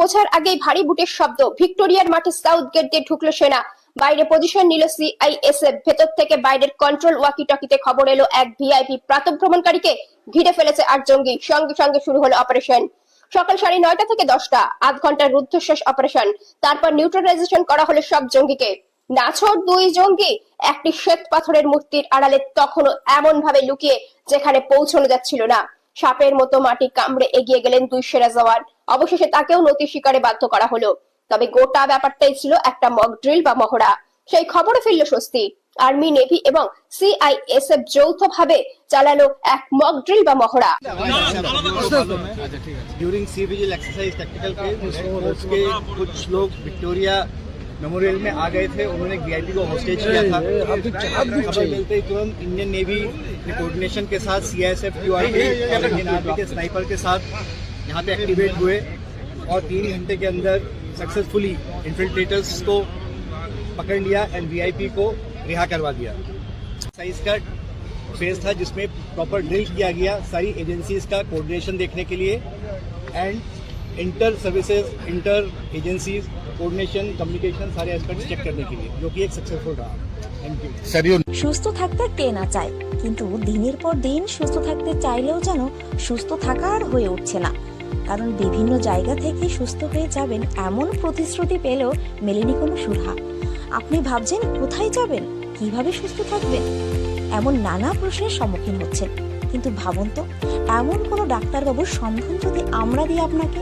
বোঝার আগেই ভারী বুটের শব্দ ভিক্টোরিয়ার মাঠে সাউথ গেট দিয়ে ঢুকলো সেনা। বাইরে পজিশন নিল সিআইএসএফ। ভেতর থেকে বাইরের কন্ট্রোল ওয়াকি টকিতে খবর এলো এক ভিআইপি প্রাতভ্রমণকারীকে ঘিরে ফেলেছে আট জঙ্গি। সঙ্গে সঙ্গে শুরু হলো অপারেশন। সকাল সাড়ে নয়টা থেকে দশটা, আধ ঘণ্টার রুদ্ধশ্বাস অপারেশন। তারপর নিউট্রালাইজেশন করা হলো সব জঙ্গিকে। নাছর দুই জঙ্গি, একটি শ্বেত পাথরের মূর্তির আড়ালে তখনও এমন ভাবে লুকিয়ে যেখানে পৌঁছানো যাচ্ছিল না। সাপের মতো মাটি কামড়ে এগিয়ে গেলেন দুই সেরা জওয়ান অবশেষে তাকেও নতি স্বীকারে বাধ্য করা হলো তবে গোটা ব্যাপারটাই ছিল একটা মক ড্রিল বা মহড়া সেই খবরে ফিরল স্বস্তি আর্মি নেভি এবং সিআইএসএফ যৌথভাবে চালালো এক মক ড্রিল বা মহড়া during sea vigil exercise technical पे उसके कुछ लोग विक्टोरिया मेमोरियल में आ गए थे उन्होंने वीआईपी को होस्टेज किया था खबर मिलते ही तुरंत इंडियन नेवी के कोऑर्डिनेशन के साथ CISF S F Indian Army के स्नाइपर के साथ यहाँ पे एक्टिवेट हुए और तीन घंटे के अंदर सक्सेसफुली इन्फिल्ट्रेटर्स को पकड़ लिया एंड वीआईपी को रिहा करवा दिया। एक्सरसाइज का फ़ेज़ था जिसमें प्रॉपर ड्रिल किया गया सारी एजेंसीज का कोऑर्डिनेशन देखने के लिए and inter services inter agencies coordination communication सारे एस्पेक्ट्स चेक करने के लिए जो कि एक सक्सेसफुल रहा थैंक यू সুস্থ থাকতে কে না চায় কিন্তু দিনের পর দিন সুস্থ থাকতে চাইলেও যেন সুস্থ থাকা আর হয়ে উঠছে না কারণ বিভিন্ন জায়গা থেকে সুস্থ হয়ে যাবেন এমন প্রতিশ্রুতি পেলেও মেলেনি কোনো সুধা আপনি ভাবছেন কোথায় যাবেন কিভাবে সুস্থ থাকবেন এমন নানা প্রশ্নের সম্মুখীন হচ্ছেন কিন্তু ভাবুন তো এমন কোনো ডাক্তারবাবুর সন্ধান যদি আমরা দিই আপনাকে